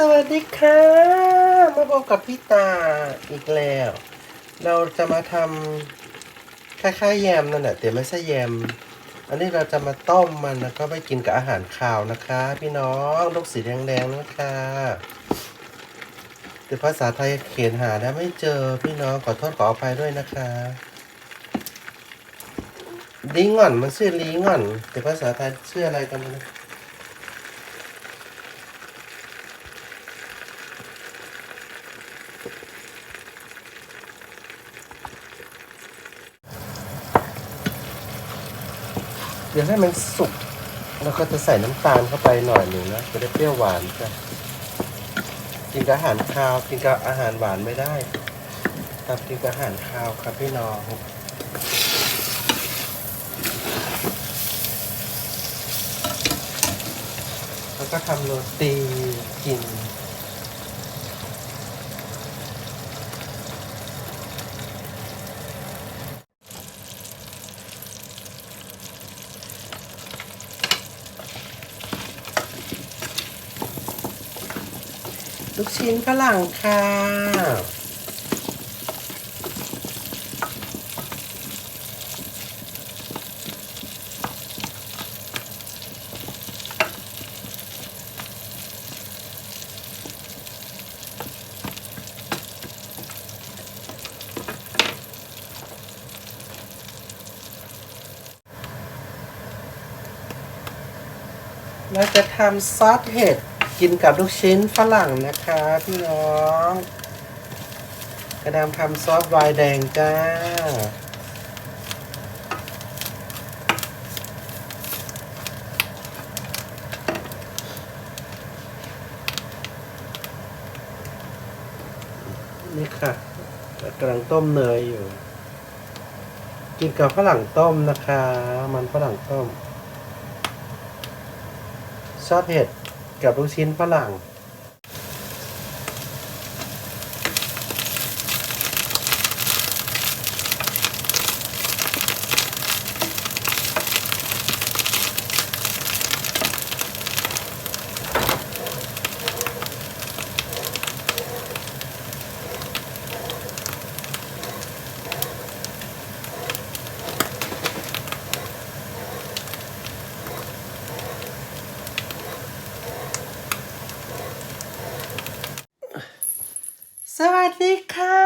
สวัสดีค่ะมาพบกับพี่ตาอีกแล้ว เราจะมาทำคล้ายๆแยมนั่นแหละแต่ไม่ใช่แยม อันนี้เราจะมาต้มมันแล้วก็ไปกินกับอาหารคาวนะคะ พี่น้องลูกสีแดงๆนะคะแต่ภาษาไทยเขียนหาได้วไม่เจอพี่น้องขอโทษขออภัยด้วยนะคะลิงก่อนมันชื่อลิงก่อนแต่ภาษาไทยชื่ออะไรกันไม่ ดี๋ยวให้มันสุกแล้วก็จะใส่น้ำตาลเข้าไปหน่อยหนึ่งนะจะได้เปรี้ยวหวานจ้ะกินกับอาหารคาวกินกับอาหารหวานไม่ได้ครับกินกับอาหารคาวครับพี่น้องแล้วก็ทำโรตีกิน ชิ้นฝรั่งค่ะเราจะทำซอสเห็ด กินกับลูกชิ้นฝรั่งนะคะพี่น้อง กระดามทำซอสไวน์แดงจ้า นี่ค่ะกำลังต้มเนยอยู่ กินกับฝรั่งต้มนะคะ มันฝรั่งต้มซอสเห็ด กับลูกชิ้นฝรั่ง สวัสดีค่ะ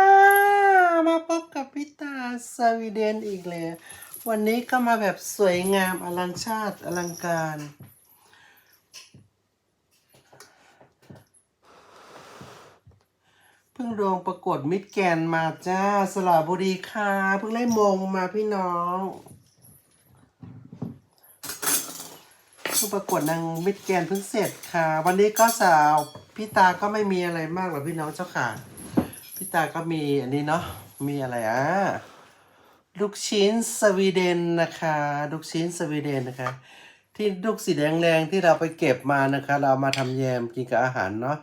มาพบกับพี่ตาส วีเดนอีกแล้ว วันนี้ก็มาแบบสวยงามอลังชาติอลังการ เพิ่งลงประกวดมิดแกนมาจ้าสระบุรีค่ะ เพิ่งได้มงมาพี่น้องเพิ่งประกวดนางมิดแกนเพิ่งเสร็จค่ะ วันนี้ก็สาวพี่ตาก็ไม่มีอะไรมากหรอกพี่น้องเจ้าค่ะ พี่ตาก็มีอันนี้เนาะมีอะไรอะ ลูกชิ้นสวีเดนนะคะ ลูกชิ้นสวีเดนนะคะ ที่ลูกสีแดงๆที่เราไปเก็บมานะคะ เราเอามาทำแยมกินกับอาหารเนาะ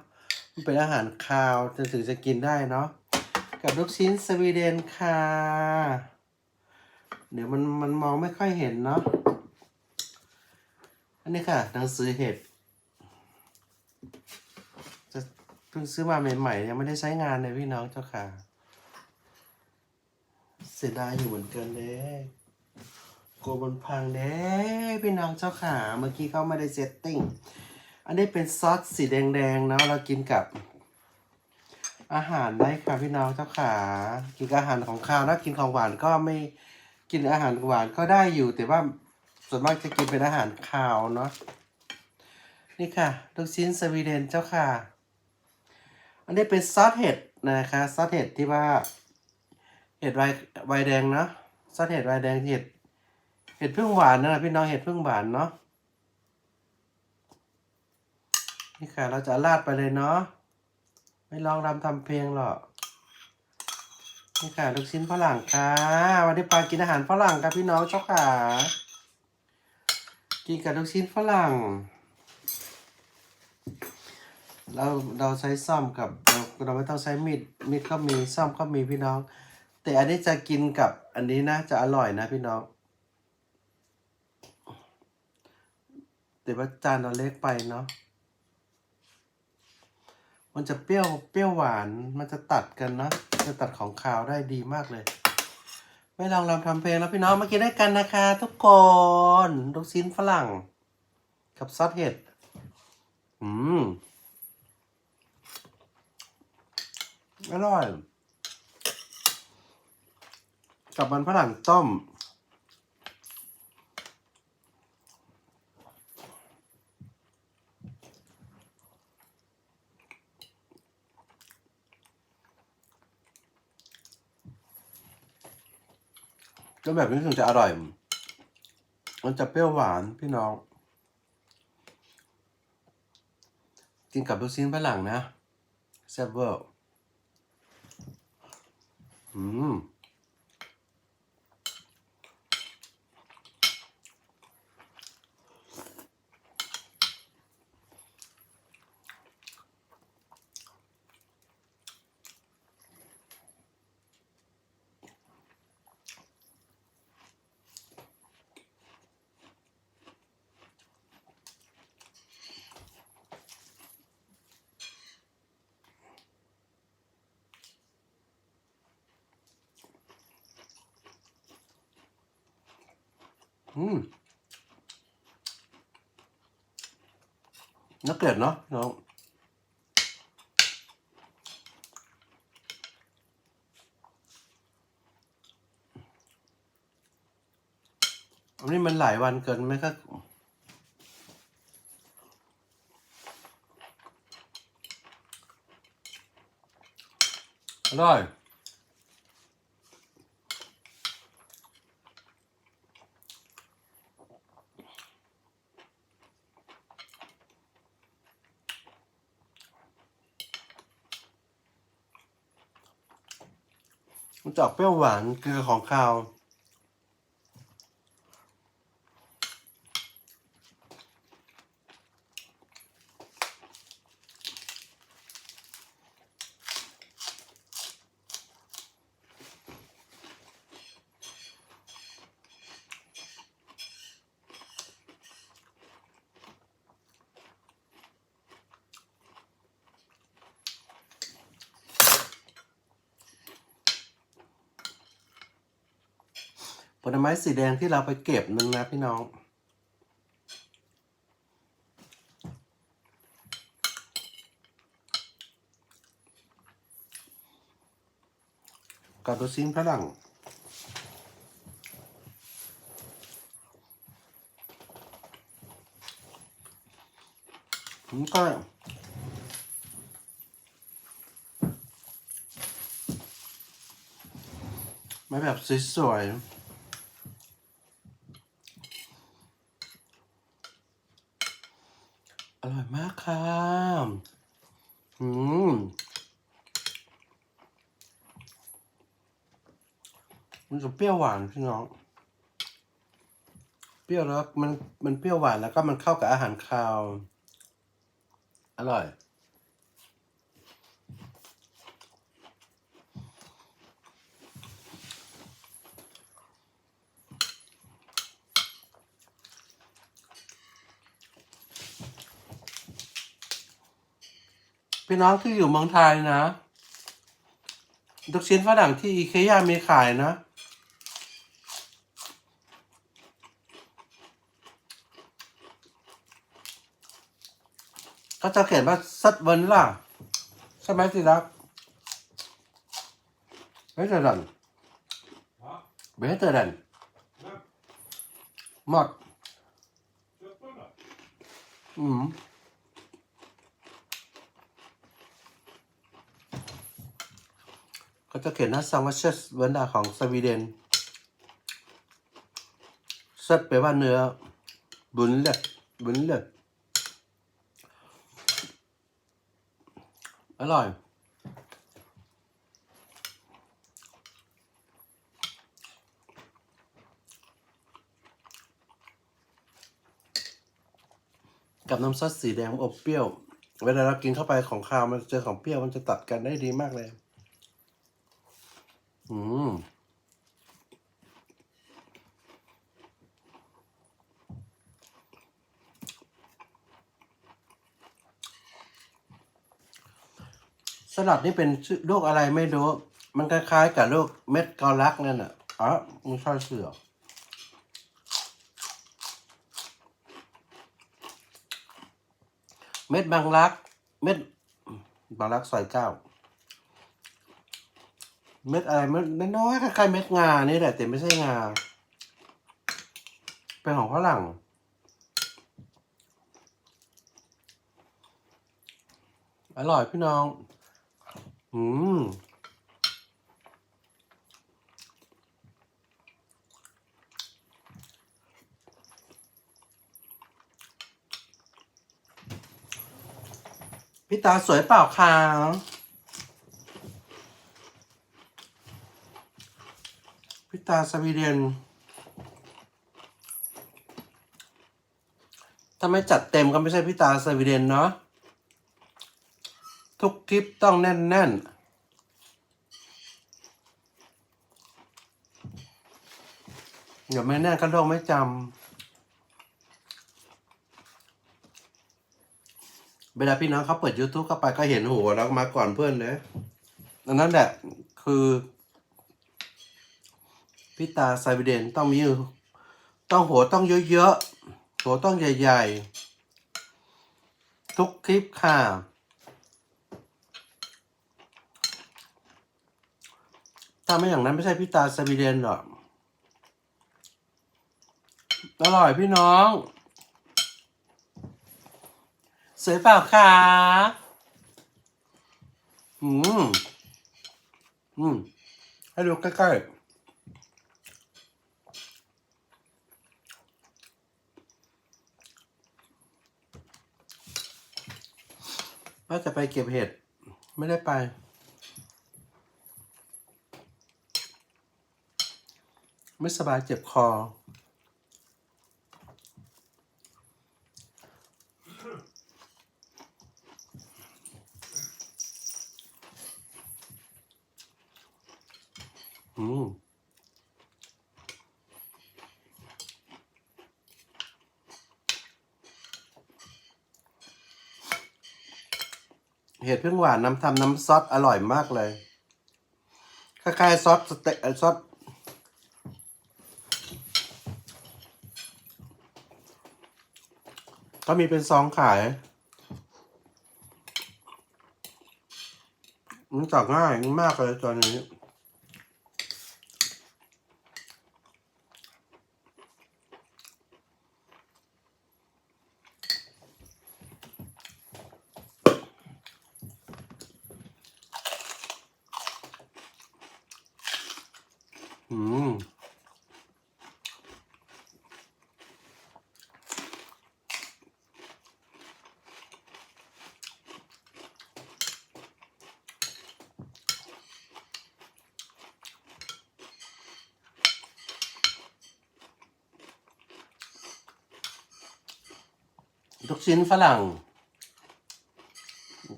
มันเป็นอาหารคาวจนถึงจะกินได้เนาะกับลูกชิ้นสวีเดนค่ะ เดี๋ยวมันมันมองไม่ค่อยเห็นเนาะอันนี้ค่ะหนังสือเห็ดจะเพิ่งซื้อมาใหม่ๆยังไม่ได้ใช้งานเลยพี่น้องเจ้าค่ะ เสียดายอยู่เหมือนกันเลยกลัวมันพังเด้พี่น้องเจ้าขาเมื่อกี้เขาไม่ได้เซตติ้ง อันนี้เป็นซอสสีแดงๆนะเรากินกับ อาหารได้ค่ะพี่น้องเจ้าขากินอาหารของข้าวนะกินของหวานก็ไม่กินอาหารหวานก็ได้อยู่ แต่ว่าส่วนมากจะกินเป็นอาหารข้าวเนาะนี่ค่ะลูกชิ้นสวีเดนเจ้าค่ะ อันนี้เป็นซอสเห็ดนะคะซอสเห็ดที่ว่า เห็ดไวน์ไวน์แดงเนาะซอสเห็ดไวน์แดงเห็ด เห็ดพึ่งหวานนะพี่น้องเห็ดพึ่งหวานเนาะนี่ค่ะ เราจะราดไปเลยเนาะไม่ลองรำทำเพลงหรอกนี่ค่ะลูกชิ้นฝรั่งค่ะ วันนี้ปากินอาหารฝรั่งครับพี่น้องเจ้าขากินกับลูกชิ้นฝรั่งเราเราใช้ซ่อมกับเราเราไม่ต้องใช้มีดมีดก็มีซ่อมก็มีพี่น้อง แต่อันนี้จะกินกับอันนี้นะ จะอร่อยนะพี่น้อง แต่ว่าจานเราเล็กไปเนาะมันจะเปรี้ยวเปรี้ยวหวานมันจะตัดกันนะจะตัดของขาวได้ดีมากเลย ไม่ลองลองทำเพลงแล้วพี่น้องมากินด้วยกันนะคะ ทุกคนลูกชิ้นฝรั่ง กับซอสเห็ดอืม อร่อย กับมันฝรั่งต้ม ก็แบบนี้ถึงจะอร่อย มันจะเปรี้ยวหวานพี่น้อง กินกับลูกชิ้นฝรั่งนะแซ่บเวอร์อืม อืมนักเกลียดเนาะน้องอันนี้มันหลายวันเกินไหมครับอร่อย มันจะออกเปรี้ยวหวานเกลือของคาว ลไม้สีแดงที่เราไปเก็บนึงนะพี่น้องกับตัวซิงฝรั่งผมก็ไม่แบบสวยๆ อร่อยมากค่ะ อืมมันจะเปรี้ยวหวานพี่น้อง เปรี้ยวแล้วมันมันเปรี้ยวหวานแล้วก็มันเข้ากับอาหารคาว อร่อย พี่น้องที่อยู่เมืองไทยนะลูกชิ้นฝรั่งที่อีเคยามีขายนะก็จะเขียนว่าซัดเวนล่ะ ใช่ไหมสิรักเบเตอร์ดัน Ja, เบเตอร์ดัน ja. หมด Köttbullar? อืม ก็จะเขียนว่าซังว่าเชสเวนดาของสวีเดนเซตแปลว่าเนื้อบุนเลยบุนเลยอร่อยกับน้ำซอสสีแดงอบเปรี้ยว เวลาเรากินเข้าไปของคาวมันเจอของเปรี้ยวมันจะตัดกันได้ดีมากเลย อืมสลัดนี่เป็นชื่อะไรไม่รู้ มันคล้ายๆ กับลูกเม็ดเกาลักนั่นน่ะอ๋อม่ใช่เสือเม็ดบางรัก เม็ดบางรักซอยเก้า เม็ดอะไรเม็ดน้อยๆคล้ายๆเม็ดงานี่แหละแต่ไม่ใช่งา เป็นของฝรั่งอร่อยพี่น้อง อืม พี่ตาสวยเปล่าคะ พี่ตาสวีเดน ถ้าไม่จัดเต็มก็ไม่ใช่พี่ตาสวีเดนเนาะ ทุกคลิปต้องแน่นแน่นๆเดี๋ยวไม่แน่นก็โลกไม่จำเวลาพี่น้องเขาเปิด YouTube เข้าไปก็เห็นหัวเรามาก่อนเพื่อนเลยดังนั้นแหละคือ พี่ตาไซบีเดนต้องมีต้องหัวต้องเยอะๆหัวต้องใหญ่ ๆ ทุกคลิปค่ะ ถ้าไม่อย่างนั้นไม่ใช่พี่ตาสวีเดนหรอกอร่อยพี่น้อง สวยเปล่าคะอืม อืม ให้ดูใกล้ๆ ว่าจะไปเก็บเห็ด ไม่ได้ไป ไม่สบายเจ็บคอม เห็ดพึ่งหวานน้ำทำน้ำซอสอร่อยมากเลย คล้ายๆซอสสเต็กซอสก็มีเป็นซองขายมันจับง่ายมากเลยตอนนี้ อืมลูกชิ้นฝรั่ง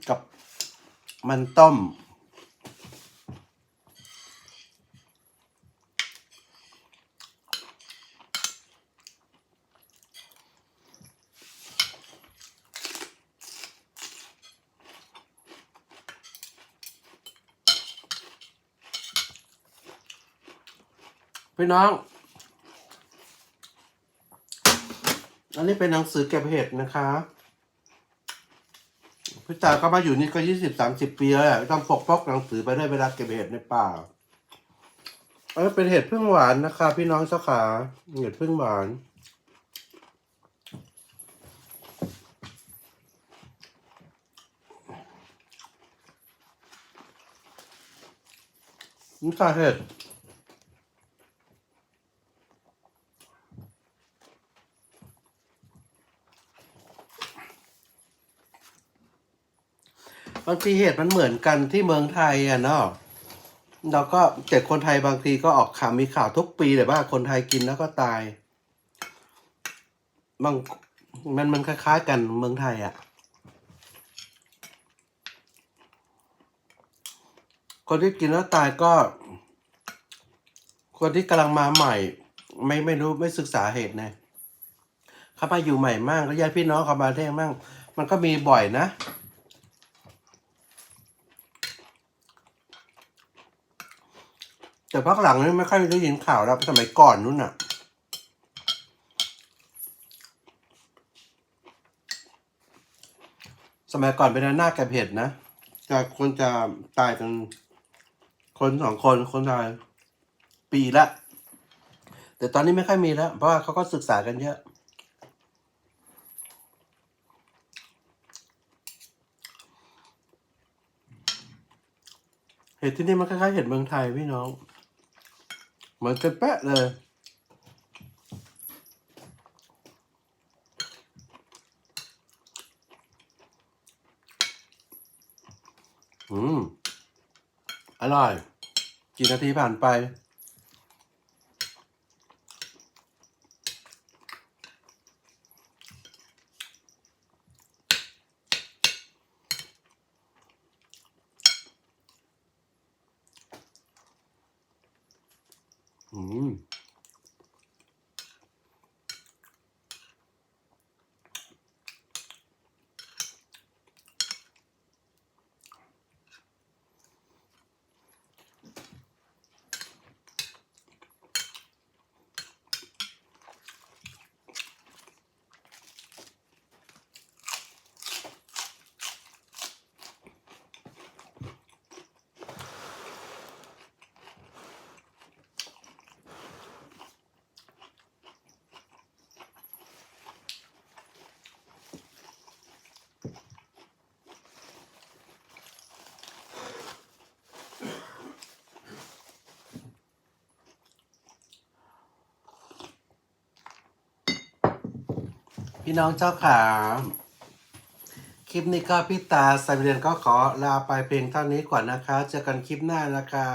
กับมันต้ม พี่น้อง อันนี้เป็นหนังสือเก็บเห็ดนะคะพี่จ๋าก็มาอยู่นี่ก็ยี่สิบสามสิบปีแล้วแหละต้องปกปอกหนังสือไปด้วยเวลาเก็บเห็ดในป่าเออเป็นเห็ดพึ่งหวานนะคะ พี่น้องเจ้าขาเห็ดพึ่งหวานนี่ค่ะเห็ด บางทีเหตุมันเหมือนกันที่เมืองไทยอะเนาะเราก็แต่คนไทยบางทีก็ออกข่าวมีข่าวทุกปีเลยว่าคนไทยกินแล้วก็ตายบางมันมันคล้ายๆกันเมืองไทยอะ คนที่กินแล้วตายก็ คนที่กำลังมาใหม่ ไม่ไม่รู้ไม่ศึกษาเหตุนะเขามาอยู่ใหม่มั่งแล้วญาติพี่น้องเขามาเท่มั่งมันก็มีบ่อยนะ แต่พักหลังนี่ไม่ค่อยได้ยินข่าวแล้วสมัยก่อนนู้นน่ะสมัยก่อนเป็นหน้าแกเผ็ดนะจะคนจะตายกันคนสองคนคนตายปีละ แต่ตอนนี้ไม่ค่อยมีแล้ว เพราะว่าเขาก็ศึกษากันเยอะเห็ดที่นี่มันคล้ายๆเห็ดเมืองไทยพี่น้อง เหมือนกันแปะเลย อืม อร่อย กี่นาทีผ่านไป อืม พี่น้องเจ้าขาคลิปนี้ก็พี่ตาไซเรียนก็ขอลาไปเพียงเท่านี้ก่อนนะคะ เจอกันคลิปหน้านะคะ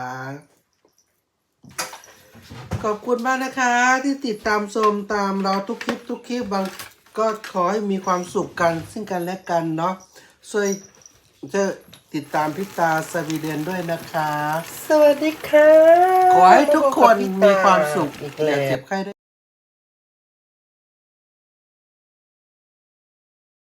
ขอบคุณมากนะคะ ที่ติดตามชมตามเราทุกคลิปทุกคลิปบางก็ขอให้มีความสุขกันซึ่งกันและกันเนาะช่วยจะติดตามพี่ตาสวีเดนด้วยนะคะ สวัสดีค่ะ ขอให้ทุกคนมีความสุขอีกอย่าแล้วเจ็บไข้ได้